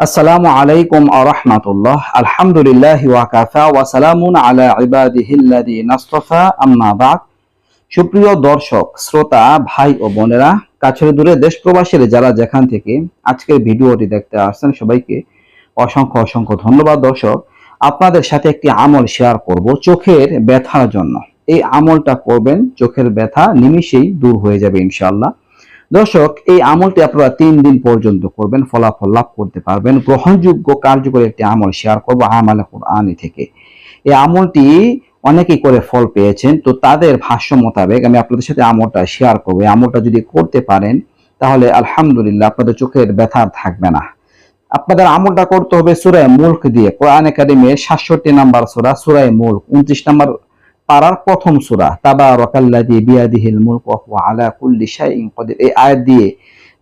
আসসালামু আলাইকুম আরহামাতুল্লাহ আলহামদুলিল্লাহ ওয়াকাফা ওয়া সালামুন আলা ইবাদিহিল্লাযী নাসতাফা। আম্মা বাদ। সুপ্রিয় দর্শক, শ্রোতা, ভাই ও বোনেরা, কাছের দূরে দেশ প্রবাসীর যারা যেখান থেকে আজকের ভিডিওটি দেখতে আসছেন সবাইকে অসংখ্য অসংখ্য ধন্যবাদ দর্শক। আপনাদের সাথে একটি আমল শেয়ার করব চোখের ব্যথার জন্য। এই আমলটা করবেন, চোখের ব্যথা নিমিষেই দূর হয়ে যাবে ইনশাআল্লাহ। দর্শক, এই আমলটি আপনারা তিন দিন পর্যন্ত করবেন, ফলাফল লাভ করতে পারবেন। গ্রহণযোগ্য, কার্যকরী একটি আমল শেয়ার করব আমালে কোরআনি থেকে। এই আমলটি অনেকেই করে ফল পেয়েছেন, তো তাদের ভাষ্য মোতাবেক আমি আপনাদের সাথে আমলটা শেয়ার করব। এই আমলটা যদি করতে পারেন, তাহলে আলহামদুলিল্লাহ আপনাদের চোখের ব্যথা থাকবে না। আপনাদের আমলটা করতে হবে সুরায় মুল্ক দিয়ে। কোরআন একাডেমির সাতষট্টি নাম্বার সুরা, সুরায় মুল্ক, উনত্রিশ নাম্বার পাড়ার প্রথম সুরা তাবা তাবারাকাল্লাযী বিয়াদিহিল মুলকু ওয়া হুয়া আলা কুল্লি শাইইন কদির। এই আয়াত দিয়ে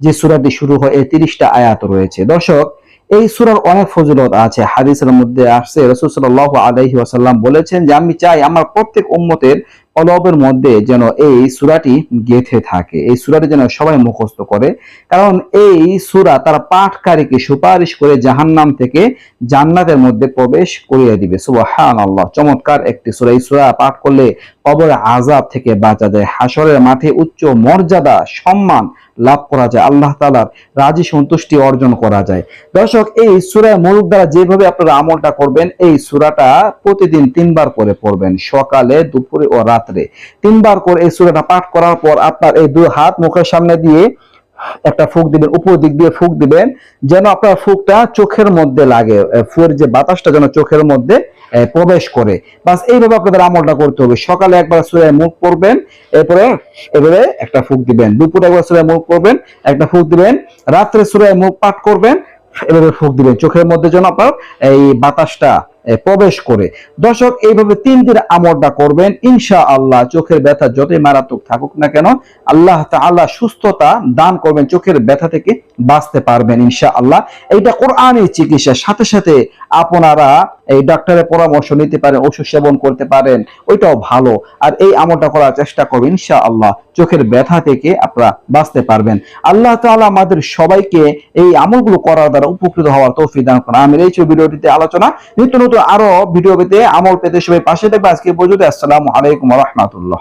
যে সুরাটি শুরু হয়, এই 30টা আয়াত রয়েছে। দর্শক, এই সুরার অনেক ফজিলত আছে, হাদিসের মধ্যে আসছে। রসুল সাল আলহি ওয়াসাল্লাম বলেছেন যে, আমি চাই আমার প্রত্যেক উম্মতের কলবের মধ্যে যেন এই সুরাটি গেথে থাকে। এই সুরাটি যেন সবাই মুখস্থ করে। কারণ এই সুরা তার পাঠকারীকে সুপারিশ করে জাহান্নাম থেকে জান্নাতের মধ্যে প্রবেশ করিয়ে দিবে। সুবহানাল্লাহ, চমৎকার একটি সুরা। এই সুরা পাঠ করলে কবর আজাব থেকে বাঁচা যায়। হাসরের মাঠে উচ্চ মর্যাদা, সম্মান লাভ করা যায়, আল্লাহ তাআলার রাজি সন্তুষ্টি অর্জন করা যায়। দর্শক, এই সূরা মুলক দ্বারা যেভাবে আপনারা আমলটা করবেন, এই সূরাটা প্রতিদিন তিনবার করে পড়বেন, সকালে, দুপুরে ও রাত্রে। তিনবার করে এই সূরাটা পাঠ করার পর আপনার এই দুই হাত মুখের সামনে দিয়ে একটা ফুক দিবেন, উপর দিক দিয়ে ফুক দিবেন, যেন আপনার ফুকটা চোখের মধ্যে লাগে ফুয়ের যে বাতাসটা যেন চোখের মধ্যে প্রবেশ করে। বাস এইভাবে আপনাদের আমলটা করতে হবে। সকালে একবার সুরায় মুখ করবেন এরপরে, এভাবে একটা ফুক দিবেন। দুপুরে একবার সুরায় মুখ করবেন একটা ফুক দিবেন। রাত্রে সুরায় মুখ পাঠ করবেন, এভাবে ফুক দিবেন। চোখের মধ্যে যেন আপনার এই বাতাসটা প্রবেশ করে। দর্শক, এইভাবে তিন দিন আমলটা করবেন। ইনশা আল্লাহ চোখের ব্যথা যতই মারাত্মক থাকুক না কেন, আল্লাহ তাআলা সুস্থতা দান করবেন চোখের ব্যথা থেকে। বাঁচতে পারবেন ইনশা আল্লাহ এইটা কোরআনের চিকিৎসা। সাথে সাথে আপনারা এই ডাক্তারের পরামর্শ নিতে পারেন, ওষুধ সেবন করতে পারেন, ওইটাও ভালো। আর এই আমলটা করার চেষ্টা করবেন ইনশা আল্লাহ চোখের ব্যথা থেকে আপনারা বাঁচতে পারবেন। আল্লাহ তাআলা আমাদের সবাইকে এই আমলগুলো করার দ্বারা উপকৃত হওয়ার তৌফিক দান করেন। আমি এই ভিডিওটিতে আলোচনা। নিত্য নতুন আরও ভিডিও পেতে আমল পেতে সবাই পাশে থাকবে আজকে পর্যন্ত আসসালামু আলাইকুম রহমতুল্লাহ।